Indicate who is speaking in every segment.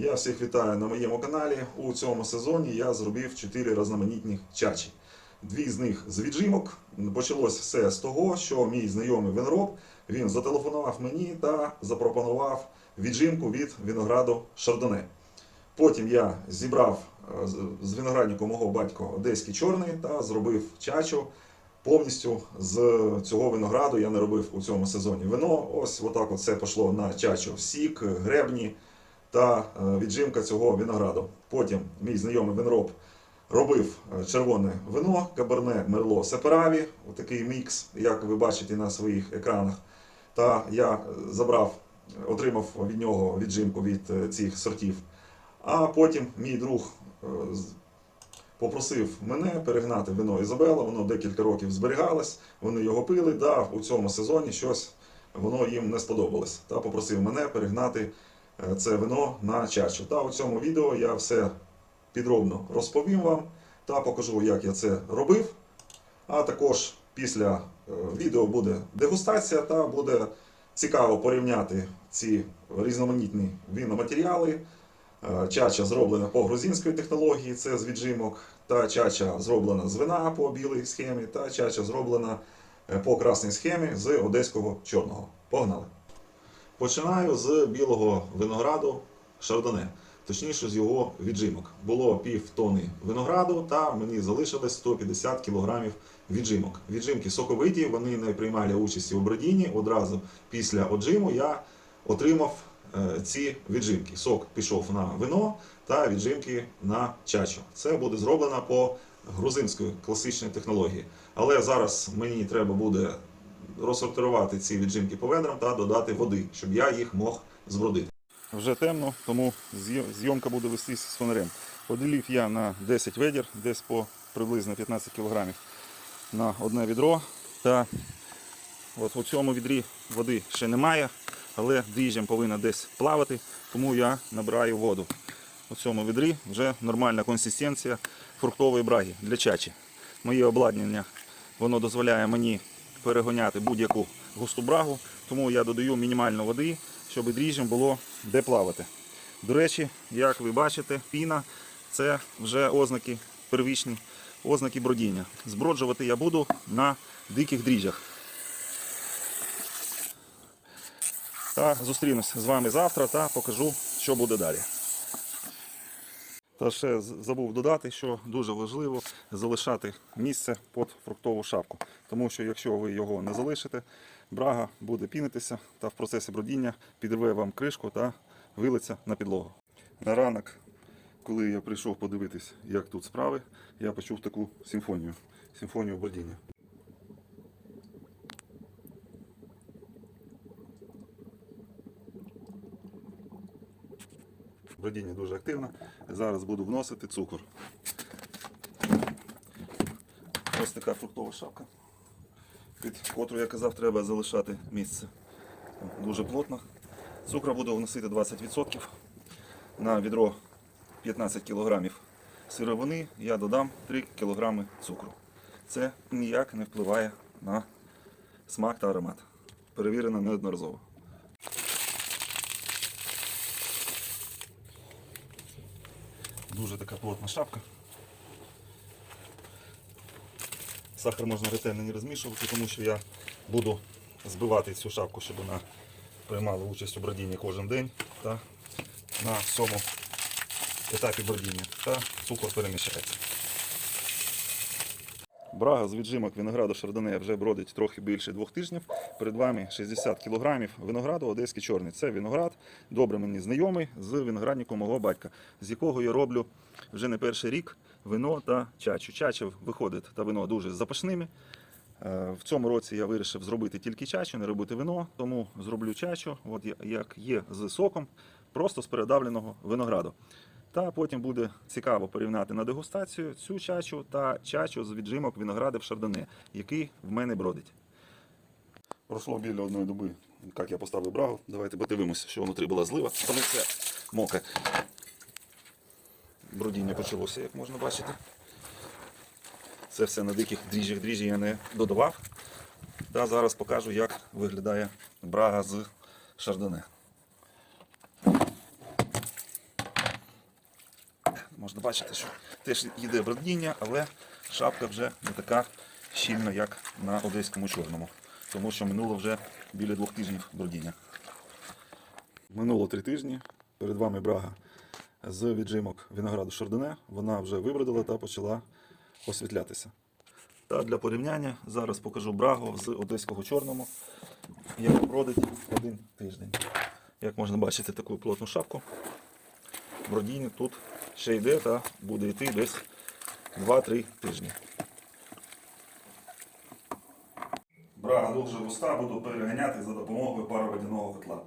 Speaker 1: Я всіх вітаю на моєму каналі. У цьому сезоні я зробив 4 різноманітні чачі. Дві з них з віджимок. Почалось все з того, що мій знайомий винороб він зателефонував мені та запропонував віджимку від винограду Шардоне. Потім я зібрав е, з- винограднику мого батька одеський чорний та зробив чачу повністю з цього винограду. Я не робив у цьому сезоні вино. Ось отак от все пішло на чачу. Сік, гребні та е, віджимка цього винограду. Потім мій знайомий винороб робив е, червоне вино, каберне мерло сепераві, такий мікс, як ви бачите на своїх екранах. Та я е, забрав, отримав від нього віджимку від цих сортів. А потім мій друг попросив мене перегнати вино Ізабела, воно декілька років зберігалось, вони його пили, да, у цьому сезоні щось воно їм не сподобалось. Та попросив мене перегнати це вино на чачу. Та у цьому відео я все підробно розповім вам та покажу, як я це робив. А також після е, відео буде дегустація та буде цікаво порівняти ці різноманітні віноматеріали. Е, Чача зроблена по грузинській технології, це з віджимок, та чача зроблена з вина по білій схемі, та чача зроблена е, по красній схемі з одеського чорного. Погнали! Починаю з білого винограду шардоне, точніше з його віджимок. Було пів тони винограду, та мені залишилось 150 кг віджимок. Віджимки соковиті, вони не приймали участі у бродінні. Одразу після оджиму я отримав е, ці віджимки. Сок пішов на вино та віджимки на чачу. Це буде зроблено по грузинської класичної технології. Але зараз мені треба буде розсортувати ці віджимки по ведрам та додати води, щоб я їх мог збродити. Вже темно, тому зйомка буде вестись з фонарем. Поділив я на 10 ведер, десь по приблизно 15 кг на одне відро. Та от у цьому відрі води ще немає, але дріжджям повинна десь плавати, тому я набираю воду. У цьому відрі вже нормальна консистенція фруктової браги для чачі. Моє обладнання воно дозволяє мені перегоняти будь-яку густу брагу, тому я додаю мінімально води, щоб дріжджам було де плавати. До речі, як ви бачите, піна це вже ознаки первічні, ознаки бродіння. Зброджувати я буду на диких дріжджах. Та зустрінусь з вами завтра та покажу, що буде далі. Та ще забув додати, що дуже важливо залишати місце під фруктову шапку. Тому що якщо ви його не залишите, брага буде пінитися та в процесі бродіння підрве вам кришку та вилиться на підлогу. На ранок, коли я прийшов подивитись, як тут справи, я почув таку симфонію. Симфонію бродіння. Бродіння дуже активне. Зараз буду вносити цукор. Ось така фруктова шапка, під котру я казав, треба залишати місце. Дуже плотно. Цукру буду вносити 20%. На відро 15 кг сировини я додам 3 кг цукру. Це ніяк не впливає на смак та аромат. Перевірено неодноразово. Дуже така плотна шапка. Сахар можна ретельно не розмішувати, тому що я буду збивати цю шапку, щоб вона приймала участь у бродінні кожен день та на цьому етапі бродіння. Та цукор перемішається. Брага з віджимок винограду Шардоне вже бродить трохи більше двох тижнів. Перед вами 60 кг винограду Одеський чорний. Це виноград, добре мені знайомий з виноградником мого батька, з якого я роблю вже не перший рік вино та чачу. Чача виходить та вино дуже запашними. Е, В цьому році я вирішив зробити тільки чачу, не робити вино, тому зроблю чачу, от як є з соком, просто з передавленого винограду. Та потім буде цікаво порівняти на дегустацію цю чачу та чачу з віджимок виноградів шардоне, який в мене бродить. Пройшло біля одної доби, як я поставив брагу. Давайте подивимося, що внутрі була злива. Тому це моке. Бродіння почалося, як можна бачити. Це все на диких дріжджах. Дріжджі я не додавав. Та зараз покажу, як виглядає брага з шардоне. можна бачити, що теж йде бродіння, але шапка вже не така щільна, як на одеському чорному. Тому що минуло вже біля двох тижнів бродіння. Минуло три тижні. Перед вами брага з віджимок винограду Шардоне. Вона вже вибродила та почала освітлятися. Та для порівняння зараз покажу брагу з одеського чорному, яка бродить один тиждень. Як можна бачити, таку плотну шапку. Бродіння тут ще йде та буде йти десь 2-3 тижні. Брага довжив уста буду переганяти за допомогою пароводяного котла.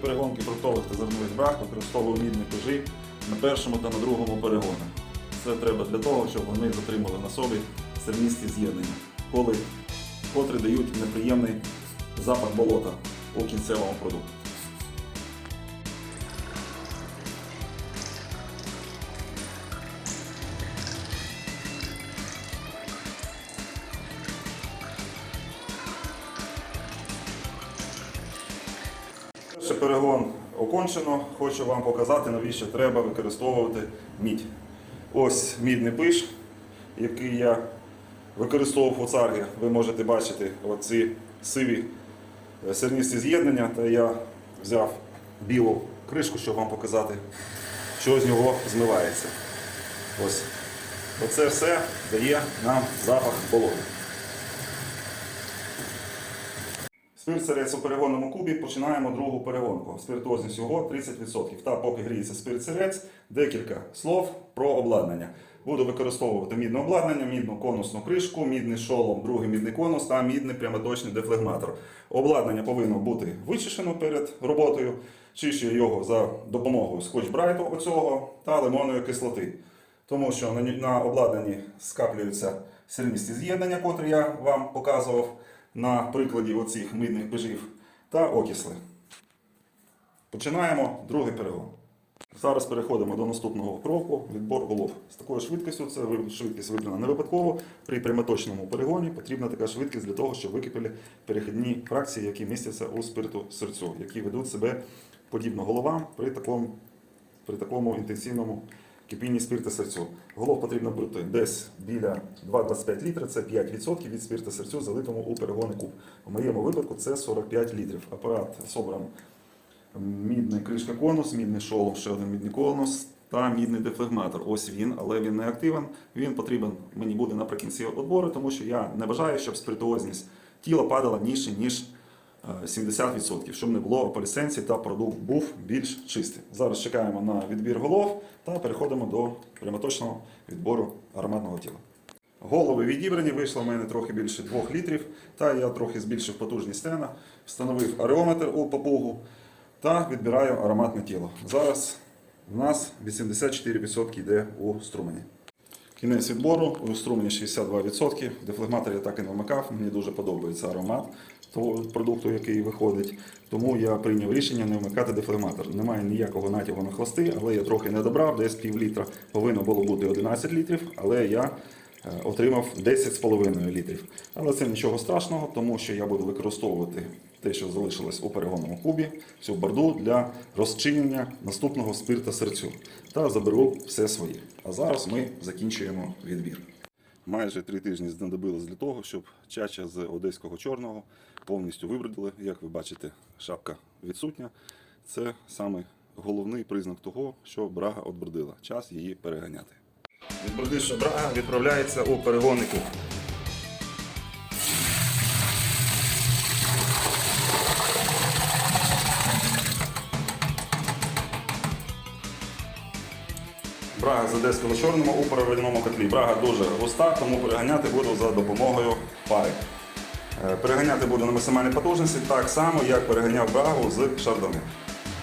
Speaker 1: Перегонки фруктових та зернових брах використовував мідні пежі на першому та на другому перегонах. Це треба для того, щоб вони затримали на собі серністі з'єднання, коли, котрі дають неприємний запах болота у кінцевому продукті. Перший перегон окончено. Хочу вам показати, навіщо треба використовувати мідь. Ось мідний пиш, який я використовував у царгі. Ви можете бачити оці сиві е, серністі з'єднання. Та я взяв білу кришку, щоб вам показати, що з нього змивається. Ось. Оце все дає нам запах болота. Спирт-сирець у перегонному кубі починаємо другу перегонку. Спиртозність його 30%. Та поки гріється спирт-сирець, декілька слов про обладнання. Буду використовувати мідне обладнання, мідну конусну кришку, мідний шолом, другий мідний конус та мідний прямоточний дефлегматор. Обладнання повинно бути вичищено перед роботою. Чищую його за допомогою скотч-брайту оцього та лимонної кислоти. Тому що на, обладнанні скаплюються сірністі з'єднання, котрі я вам показував на прикладі оцих мидних пежів, та окисли. Починаємо другий перегон. Зараз переходимо до наступного кроку відбор голов. З такою швидкістю, це швидкість вибрана не випадково. При прямоточному перегоні потрібна така швидкість для того, щоб википіли перехідні фракції, які містяться у спирту серцю, які ведуть себе подібно головам при такому, при такому інтенсивному кипінні спирта серцю. Голов потрібно бути десь біля 2,25 літра, це 5% від спирта серцю, залитому у перегонний куб. У моєму випадку це 45 літрів. Апарат собран мідний кришка конус, мідний шолом, ще один мідний конус та мідний дефлегматор. Ось він, але він не активен. Він потрібен мені буде наприкінці відбору, тому що я не бажаю, щоб спиртуозність тіла падала ніж е, 70%, щоб не було полісенції та продукт був більш чистий. Зараз чекаємо на відбір голов та переходимо до прямоточного відбору ароматного тіла. Голови відібрані, вийшло в мене трохи більше 2 літрів, та я трохи збільшив потужність стена, встановив ареометр у попугу та відбираю ароматне тіло. Зараз в нас 84% йде у струмені. Кінець відбору у струмені 62%. Дефлегматор я так і не вмикав. Мені дуже подобається аромат того продукту, який виходить. Тому я прийняв рішення не вмикати дефлегматор. Немає ніякого натягу на хвости, але я трохи не добрав, десь пів літра. Повинно було бути 11 літрів, але я е, отримав 10,5 літрів. Але це нічого страшного, тому що я буду використовувати те, що залишилось у перегонному кубі, цю борду для розчинення наступного спирта серцю. Та заберу все своє. А зараз ми закінчуємо відбір. Майже три тижні знадобилось для того, щоб чача з одеського чорного повністю вибродили. Як ви бачите, шапка відсутня. Це саме головний признак того, що брага отбродила. Час її переганяти. Відбродивши брага відправляється у перегонний куб.
Speaker 2: Брага з одеського чорного у переведеному котлі. Брага дуже густа, тому переганяти буду за допомогою пари. Е, Переганяти буду на максимальній потужності так само, як переганяв брагу з шардони.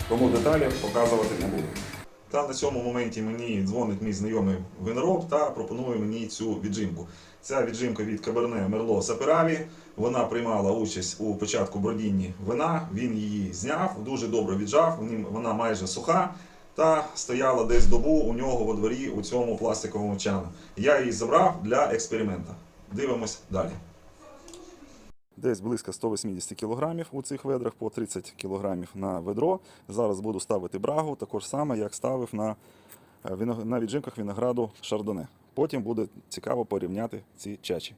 Speaker 2: Тому деталі показувати не буду.
Speaker 1: Та на цьому моменті мені дзвонить мій знайомий винороб та пропонує мені цю віджимку. Ця віджимка від Каберне Мерло Сапераві. Вона приймала участь у початку бродінні вина. Він її зняв, дуже добре віджав. Вона- майже суха та стояла десь добу у нього во дворі у цьому пластиковому чану. Я її забрав для експеримента. Дивимось далі.
Speaker 2: Десь близько 180 кг у цих ведрах по 30 кг на ведро. Зараз буду ставити брагу, також саме, як ставив на, е, на віджимках винограду шардоне. Потім буде цікаво порівняти ці чачі.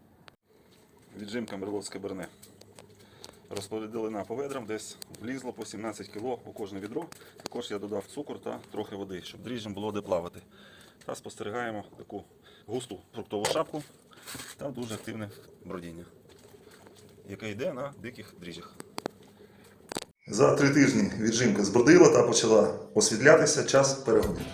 Speaker 2: Віджимка Мерловське берне. Розподілена по ведрам, десь влізло по 17 кг у кожне відро. Також я додав цукор та трохи води, щоб дріжджам було де плавати. Та спостерігаємо таку густу фруктову шапку та дуже активне бродіння яке йде на диких дріжджах.
Speaker 1: За три тижні віджимка збродила та почала освітлятися час перегонів.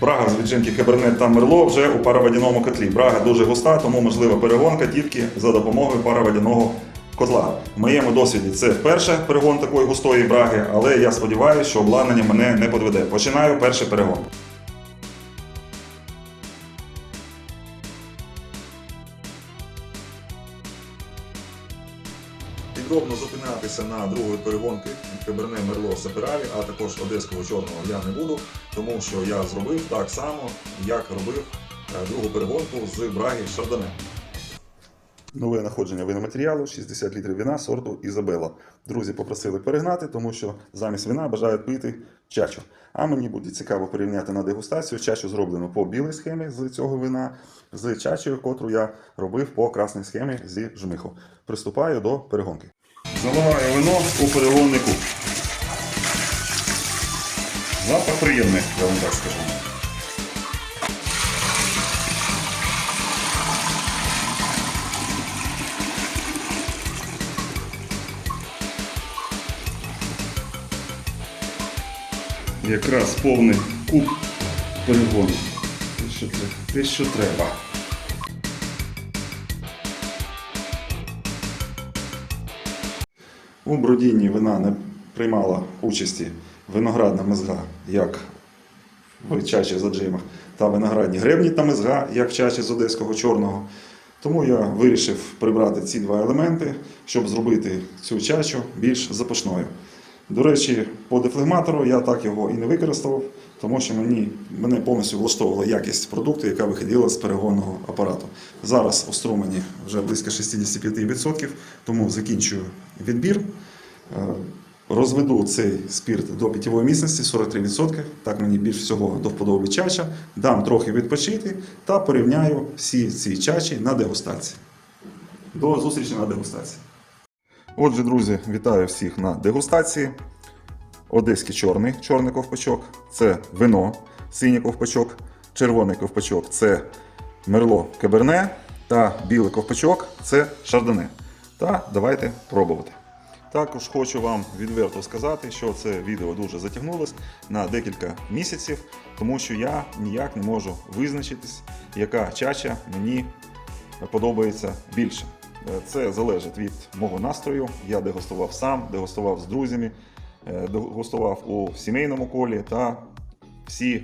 Speaker 1: Брага з віджимки Кабернет та Мерло вже у пароводяному котлі. Брага дуже густа, тому можлива перегонка тільки за допомогою пароводяного котла. В моєму досвіді це вперше перегон такої густої браги, але я сподіваюся, що обладнання мене не подведе. Починаю перший перегон. Підробно зупинятися на другої перегонки Каберне Мерло Сапераві, а також одеського чорного я не буду, тому що я зробив так само, як робив е, другу перегонку з Браги Шардоне. Нове находження виноматеріалу 60 літрів вина сорту Ізабела. Друзі попросили перегнати, тому що замість вина бажають пити чачу. А мені буде цікаво порівняти на дегустацію. Чачу зроблено по білій схемі з цього вина, з чачею, котру я робив по красній схемі зі жмиху. Приступаю до перегонки. Заливаю вино у перегоннику. Запах приємний, я вам так скажу. Якраз повний куб перегону. Те, що, те, що треба. У бродінні вина не приймала участі виноградна мезга, як в чачі з аджимах, та виноградні гребні та мезга, як в чачі з одеського чорного. Тому я вирішив прибрати ці два елементи, щоб зробити цю чачу більш запашною. До речі, по дефлегматору я так його і не використовував, тому що мені, мене повністю влаштовувала якість продукту, яка виходила з перегонного апарату. Зараз у струмені вже близько 65%, тому закінчую відбір. Е, Розведу цей спірт до питьової міцності 43%. Так мені більш всього до вподоби чача. Дам трохи відпочити та порівняю всі ці чачі на дегустації. До зустрічі на дегустації. Отже, друзі, вітаю всіх на дегустації. Одеський чорний, чорний ковпачок це вино, синій ковпачок, червоний ковпачок це мерло каберне та білий ковпачок це шардоне. Та давайте пробувати. Також хочу вам відверто сказати, що це відео дуже затягнулось на декілька місяців, тому що я ніяк не можу визначитись, яка чача мені подобається більше. Е, Це залежить від мого настрою. Я дегустував сам, дегустував з друзями, е, дегустував у сімейному колі та всі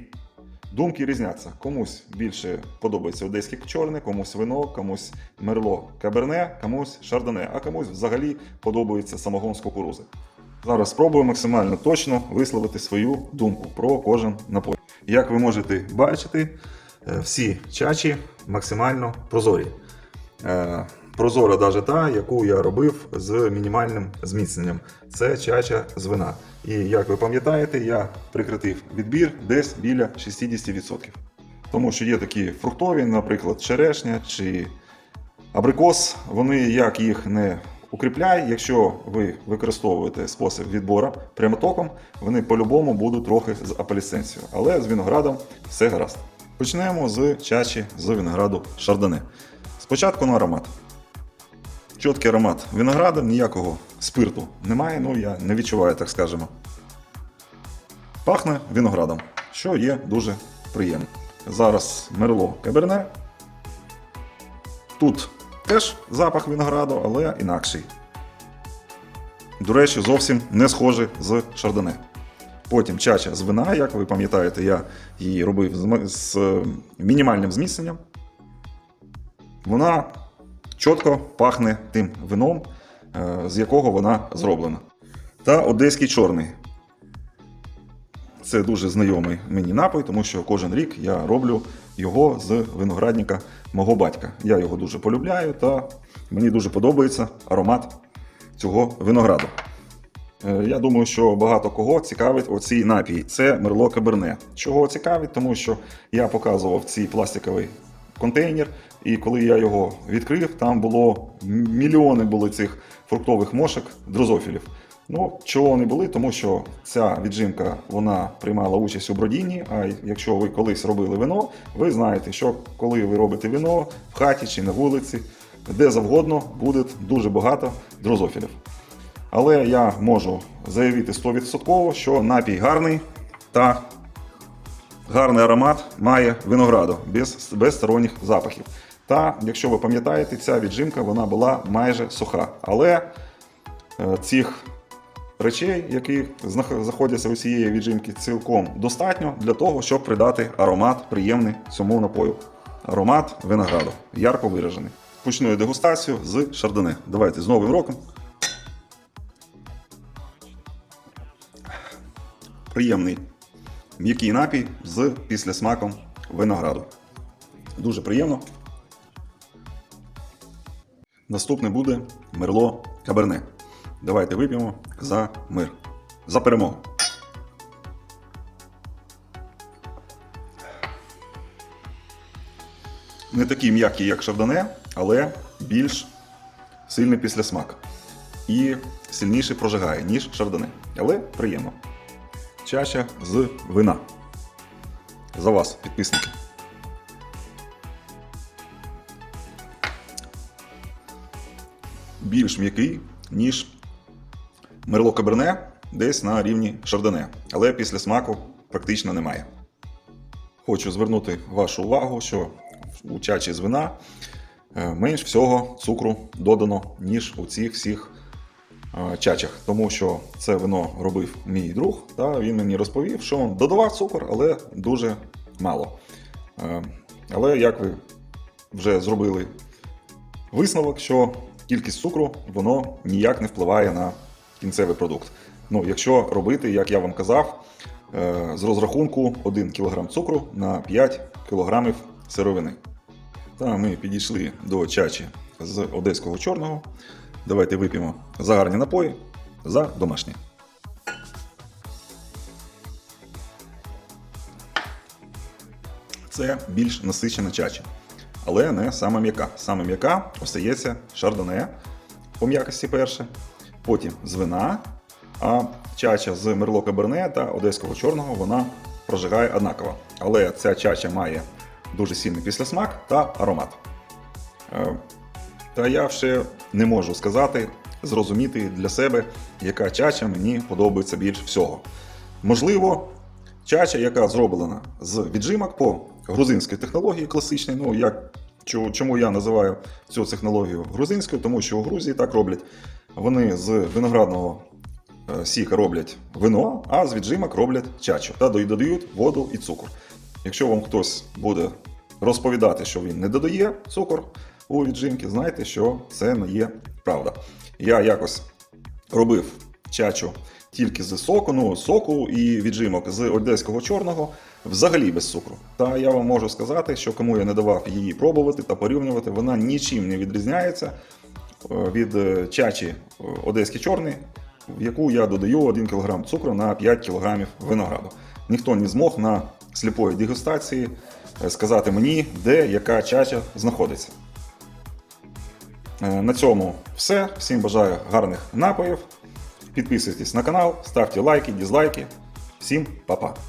Speaker 1: думки різняться. Комусь більше подобається одеський чорний, комусь вино, комусь мерло каберне, комусь шардоне, а комусь взагалі подобається самогон з кукурузи. Зараз спробую максимально точно висловити свою думку про кожен напій. Як ви можете бачити, е, всі чачі максимально прозорі. Прозора навіть та, яку я робив з мінімальним зміцненням. Це чача з вина. І як ви пам'ятаєте, я прикритив відбір десь біля 60%. Тому що є такі фруктові, наприклад, черешня чи абрикос. Вони як їх не укріпляй, якщо ви використовуєте спосіб відбору прямотоком, вони по-любому будуть трохи з апелісценцією. Але з виноградом все гаразд. Почнемо з чачі з винограду шардоне. Спочатку на аромат.
Speaker 2: Чіткий аромат винограду, ніякого спирту немає, ну я не відчуваю, так скажемо. Пахне виноградом, що є дуже приємно. Зараз мерло каберне. Тут теж запах винограду, але інакший. До речі, зовсім не схожий з шардоне. Потім чача з вина, як ви пам'ятаєте, я її робив з е, мінімальним зміцненням. Вона чітко пахне тим вином, е, з якого вона зроблена. Та одеський чорний. Це дуже знайомий мені напій, тому що кожен рік я роблю його з виноградника мого батька. Я його дуже полюбляю та мені дуже подобається аромат цього винограду. Е, Я думаю, що багато кого цікавить оцій напій. Це Мерло Каберне. Чого цікавить? Тому що я показував цей пластиковий контейнер, і коли я його відкрив, там було мільйони були цих фруктових мошок, дрозофілів. Ну, чого вони були? Тому що ця віджимка вона приймала участь у бродінні. А якщо ви колись робили вино, ви знаєте, що коли ви робите вино в хаті чи на вулиці, де завгодно буде дуже багато дрозофілів. Але я можу заявити 100%, що напій гарний та гарний аромат має винограду без, без сторонніх запахів. Та, якщо ви пам'ятаєте, ця віджимка вона була майже суха. Але е, цих речей, які знаходяться у цієї віджимки, цілком достатньо для того, щоб придати аромат приємний цьому напою. Аромат винограду, ярко виражений. Почну дегустацію з шардоне. Давайте з Новим роком. приємний м'який напій з післясмаком винограду. Дуже приємно. Наступне буде мерло каберне. Давайте вип'ємо за мир. За перемогу. Не такий м'який, як шардоне, але більш сильний післясмак. І сильніше прожигає, ніж шардоне. Але приємно чача з вина. За вас, підписники. Більш м'який, ніж мерло каберне, десь на рівні шардоне. Але після смаку практично немає. Хочу звернути вашу увагу, що у чачі з вина е, менш всього цукру додано, ніж у цих всіх е, чачах, тому що це вино робив мій друг, та він мені розповів, що він додавав цукор, але дуже мало. Е, Але як ви вже зробили висновок, що кількість цукру воно ніяк не впливає на кінцевий продукт. Ну, якщо робити, як я вам казав, е, з розрахунку 1 кг цукру на 5 кг сировини. Та ми підійшли до чачі з одеського чорного. Давайте вип'ємо за гарні напої, за домашні. Це більш насичена чача, але не саме м'яка. Саме м'яка остається шардоне по м'якості перше, потім з вина, а чача з мерло каберне та одеського чорного вона прожигає однаково. Але ця чача має дуже сильний післясмак та аромат. Е, Та я ще не можу сказати, зрозуміти для себе, яка чача мені подобається більш всього. Можливо, чача, яка зроблена з віджимок по грузинській технології класичній. Ну, як, чому я називаю цю технологію грузинською? Тому що у Грузії так роблять. Вони з виноградного е, сіка роблять вино, а з віджимок роблять чачу та додають воду і цукор. Якщо вам хтось буде розповідати, що він не додає цукор у віджимки, знайте, що це не є правда. Я якось робив чачу тільки з соку, ну соку і віджимок з одеського чорного, взагалі без цукру. Та я вам можу сказати, що кому я не давав її пробувати та порівнювати, вона нічим не відрізняється е, від е, чачі е, одеський чорний, в яку я додаю 1 кг цукру на 5 кг винограду. Ніхто не змог на сліпої дегустації сказати мені, де яка чача знаходиться. На цьому все. Всім бажаю гарних напоїв. Підписуйтесь на канал, ставте лайки, дизлайки. Всім па-па!